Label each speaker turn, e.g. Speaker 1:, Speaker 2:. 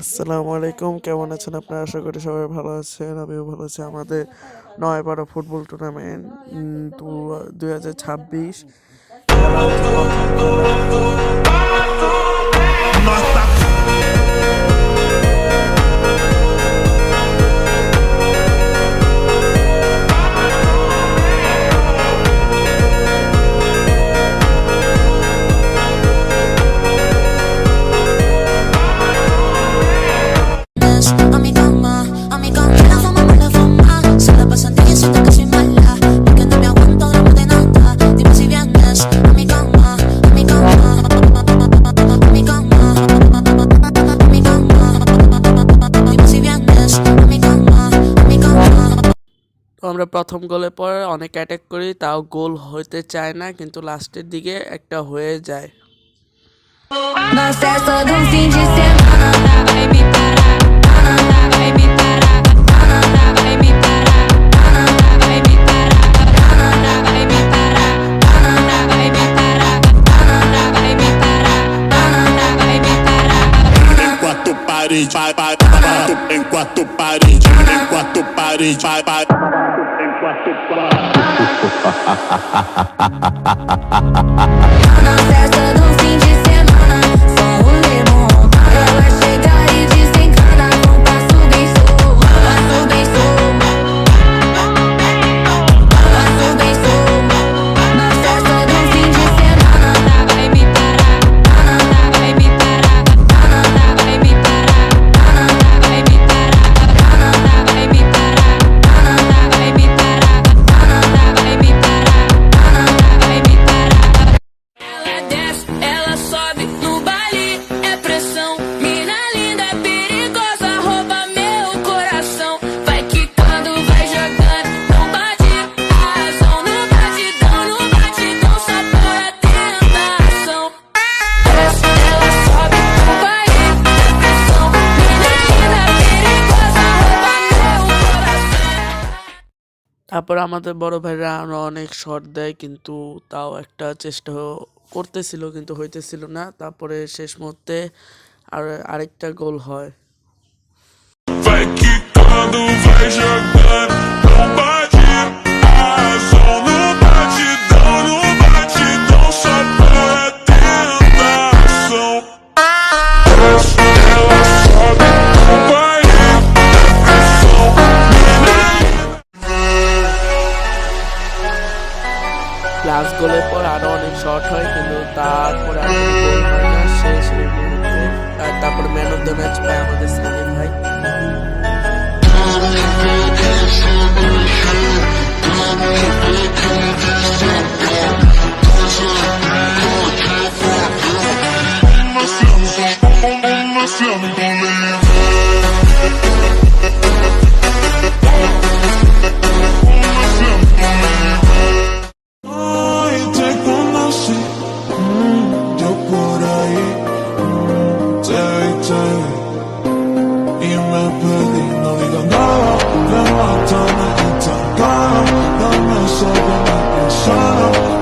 Speaker 1: আসসালামু আলাইকুম, কেমন আছেন আপনারা? আশা করি সবাই ভালো আছেন, আমিও ভালো আছি। আমাদের নয় বারো ফুটবল টুর্নামেন্ট দু হাজার ছাব্বিশ। আমরা প্রথম গোলের পর অনেক অ্যাটাক করি তাও গোল হতে চায় না কিন্তু লাস্টের দিকে একটা হয়ে যায়
Speaker 2: Enquanto parede, enquanto parede, enquanto parede, Oh,
Speaker 1: তারপর আমাদের বড় ভাইরা আমরা অনেক শর্ট দেয়, কিন্তু তাও একটা চেষ্টা করতেছিল, কিন্তু হইতেছিল না। তারপরে শেষ মুহূর্তে আর আরেকটা গোল হয়। লাস্ট গোলের পর আরও অনেক শর্ট হয় কিন্তু তারপরে আর sober
Speaker 3: and solo